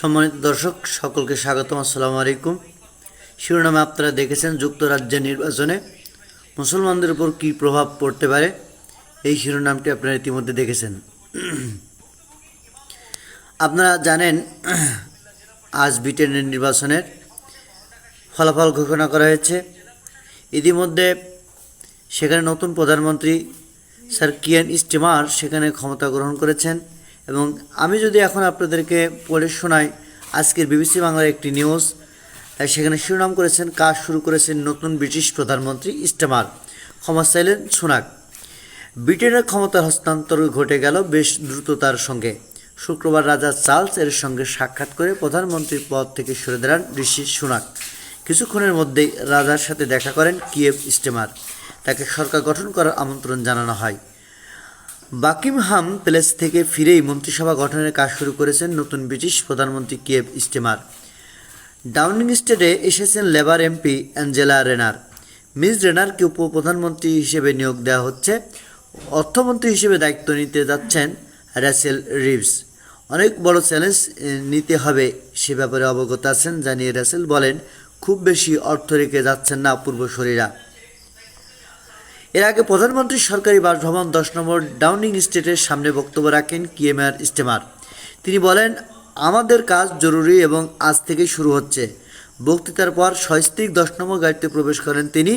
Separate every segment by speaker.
Speaker 1: সম্মানিত দর্শক, সকলকে স্বাগতম, আসসালামু আলাইকুম। শিরোনামে আপনারা দেখেছেন যুক্তরাজ্যের নির্বাচনে মুসলমানদের উপর কী প্রভাব পড়তে পারে, এই শিরোনামটি আপনারা ইতিমধ্যে দেখেছেন। আপনারা জানেন, আজ ব্রিটেনের নির্বাচনের ফলাফল ঘোষণা করা হয়েছে। ইতিমধ্যে সেখানে নতুন প্রধানমন্ত্রী স্যার কিয়ান স্টিমার সেখানে ক্ষমতা গ্রহণ করেছেন। এবং আমি যদি এখন আপনাদেরকে পড়ে শোনাই আজকের বিবিসি বাংলার একটি নিউজ সেখানে শিরোনাম করেছেন কাজ শুরু করেছেন নতুন ব্রিটিশ প্রধানমন্ত্রী স্টেমার ক্ষমা চাইলেন সুনাক। ব্রিটেনের ক্ষমতার হস্তান্তর ঘটে গেল বেশ দ্রুততার সঙ্গে। শুক্রবার রাজা চার্লস এর সঙ্গে সাক্ষাৎ করে প্রধানমন্ত্রীর পদ থেকে সরে দাঁড়ান ঋষি সুনাক। কিছুক্ষণের মধ্যেই রাজার সাথে দেখা করেন কিয়েভ স্টেমার তাকে সরকার গঠন করার আমন্ত্রণ জানানো হয়। বাকিমহাম প্যালেস থেকে ফিরেই মন্ত্রিসভা গঠনের কাজ শুরু করেছেন নতুন ব্রিটিশ প্রধানমন্ত্রী কিয়েভ স্টেমার। ডাউনিং স্টেটে এসেছেন Labour MP Angela Rayner. Miss রেনারকে উপপ্রধানমন্ত্রী হিসেবে নিয়োগ দেওয়া হচ্ছে। অর্থমন্ত্রী হিসেবে দায়িত্ব নিতে যাচ্ছেন র্যাসেল রিভস। অনেক বড় চ্যালেঞ্জ নিতে হবে সে ব্যাপারে অবগত আছেন, জানিয়ে র্যাসেল বলেন, খুব বেশি অর্থ রেখে যাচ্ছেন না পূর্বশরীরা এর আগে প্রধানমন্ত্রী সরকারি বাসভবন দশ নম্বর ডাউনিং স্ট্রিটের সামনে বক্তব্য রাখেন কিএমআর স্টেমার। তিনি বলেন, আমাদের কাজ জরুরি এবং আজ থেকে শুরু হচ্ছে। বক্তৃতার পর সস্ত্রিক দশ নম্বর গাড়িতে প্রবেশ করেন তিনি।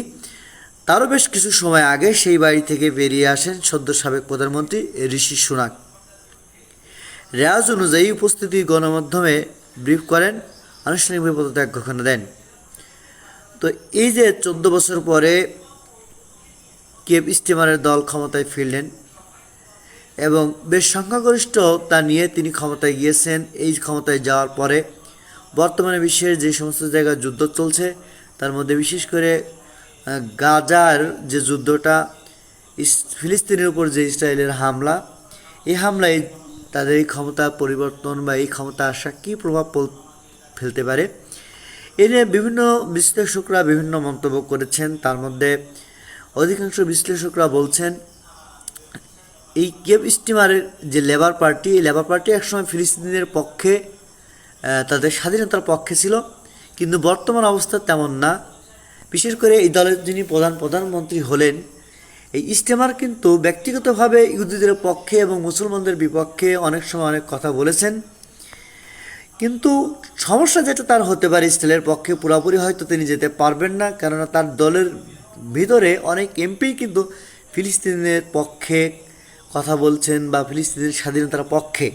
Speaker 1: তারও বেশ কিছু সময় আগে সেই বাড়ি থেকে বেরিয়ে আসেন সদ্য সাবেক প্রধানমন্ত্রী ঋষি সুনাক। রেওয়াজ অনুযায়ী উপস্থিতি গণমাধ্যমে ব্রিফ করেন, আনুষ্ঠানিকভাবে পদত্যাগ ঘোষণা দেন। তো এই যে চোদ্দ বছর পরে কেপ স্টিমারের দল ক্ষমতায় ফিরলেন এবং বেশ সংখ্যাগরিষ্ঠতা নিয়ে তিনি ক্ষমতায় গিয়েছেন। এই ক্ষমতায় যাওয়ার পরে বর্তমানে বিশ্বের যে সমস্ত জায়গায় যুদ্ধ চলছে, তার মধ্যে বিশেষ করে গাজার যে যুদ্ধটা ফিলিস্তিনের উপর যে ইসরায়েলের হামলা, এই হামলায় তাদের এই ক্ষমতা পরিবর্তন বা এই ক্ষমতা আসা কী প্রভাব ফেলতে পারে? এ নিয়ে বিভিন্ন বিশ্লেষকরা বিভিন্ন মন্তব্য করেছেন। তার মধ্যে অধিকাংশ বিশ্লেষকরা বলছেন, এই কেপ স্টিমারের যে লেবার পার্টি, এই লেবার পার্টি একসময় ফিলিস্তিনের পক্ষে তাদের স্বাধীনতার পক্ষে ছিল, কিন্তু বর্তমান অবস্থা তেমন না। বিশেষ করে এই দলের যিনি প্রধান প্রধানমন্ত্রী হলেন, এই ইস্টেমার কিন্তু ব্যক্তিগতভাবে ইহুদিদের পক্ষে এবং মুসলমানদের বিপক্ষে অনেক সময় অনেক কথা বলেছেন। কিন্তু সমস্যা যেটা তার হতে পারে ইসরায়েলের পক্ষে, পুরোপুরি হয়তো তিনি যেতে পারবেন না, কেননা তার দলের ভিতরে অনেক এমপি কিন্তু ফিলিস্তিনের পক্ষে কথা বলছেন বা ফিলিস্তিনের স্বাধীনতার পক্ষে।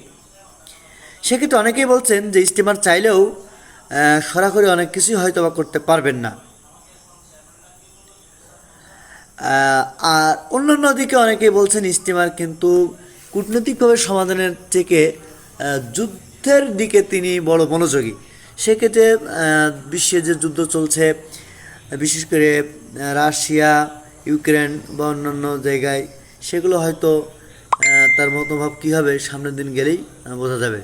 Speaker 1: সেক্ষেত্রে অনেকেই বলছেন যে স্টিমার চাইলেও সরাসরি অনেক কিছুই হয়তো বা করতে পারবেন না। আর অন্যান্য দিকে অনেকেই বলছেন স্টিমার কিন্তু কূটনৈতিকভাবে সমাধানের থেকে যুদ্ধের দিকে তিনি বড় মনোযোগী। সেক্ষেত্রে বিশ্বে যে যুদ্ধ চলছে, বিশেষ করে রাশিয়া, ইউক্রেন বা অন্যান্য জায়গায়, সেগুলো হয়তো তার মতোভাব কী হবে সামনের দিন গেলেই বোঝা যাবে।